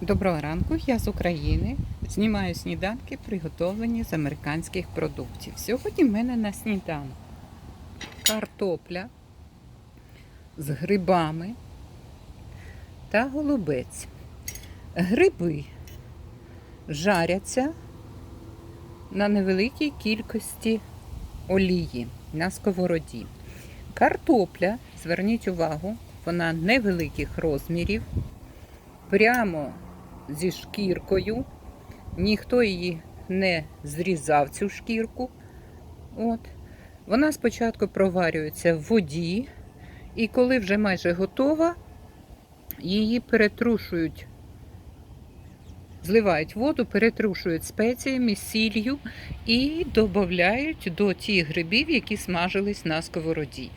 Доброго ранку, я з України. Знімаю сніданки, приготовлені з американських продуктів. Сьогодні в мене на сніданок картопля з грибами та голубець. Гриби жаряться на невеликій кількості олії на сковороді. Картопля, зверніть увагу, вона невеликих розмірів прямо зі шкіркою. Ніхто її не зрізав цю шкірку. От. Вона спочатку проварюється в воді, і коли вже майже готова, її перетрушують, зливають воду, перетрушують спеціями, сіллю і додають до тих грибів, які смажились на сковороді.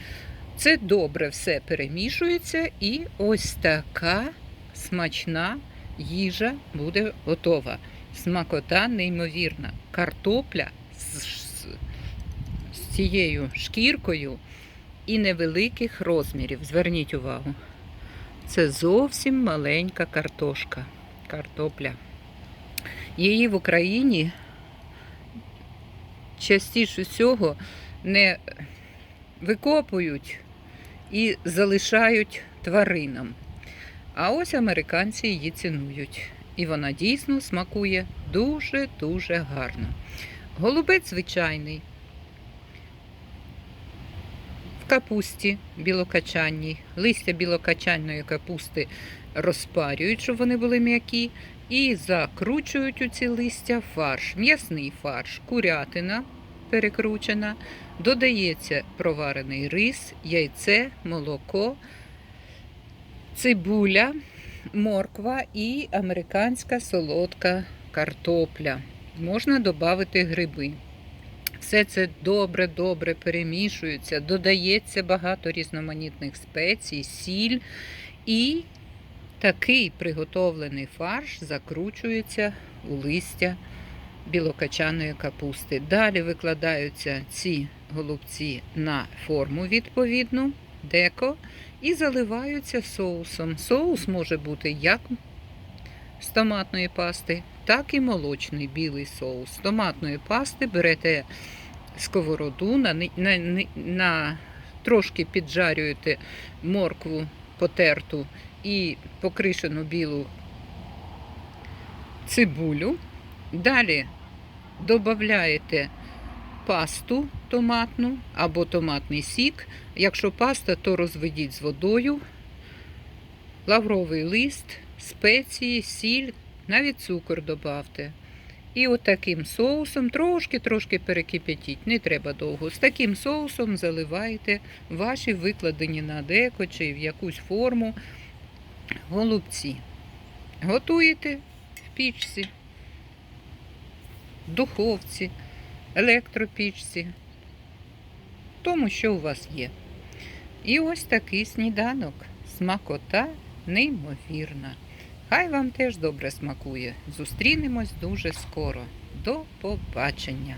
Це добре все перемішується, і ось така смачна їжа буде готова. Смакота неймовірна. Картопля з, з, з цією шкіркою і невеликих розмірів. Зверніть увагу. Це зовсім маленька картошка. Картопля. Її в Україні частіше всього не викопують і залишають тваринам. А ось американці її цінують. І вона дійсно смакує дуже-дуже гарно. Голубець звичайний. В капусті білокачанній. Листя білокачанної капусти розпарюють, щоб вони були м'які. І закручують у ці листя фарш, м'ясний фарш, курятина перекручена. Додається проварений рис, яйце, молоко цибуля, морква і американська солодка картопля. Можна додати гриби. Все це добре-добре перемішується, додається багато різноманітних спецій, сіль і такий приготовлений фарш закручується у листя білокачаної капусти. Далі викладаються ці голубці на форму відповідну, деко і заливаються соусом. Соус може бути як з томатної пасти, так і молочний білий соус. З томатної пасти берете сковороду, на, на, на, на трошки піджарюєте моркву потерту і покришену білу цибулю. Далі додаєте пасту томатну або томатний сік. Якщо паста, то розведіть з водою, лавровий лист, спеції, сіль, навіть цукор додавте. І от соусом трошки-трошки перекип'ятіть, не треба довго. З таким соусом заливаєте ваші викладені на деко чи в якусь форму голубці. Готуєте в пічці, в духовці, електропічці, тому що у вас є. І ось такий сніданок. Смакота неймовірна. Хай вам теж добре смакує. Зустрінемось дуже скоро. До побачення!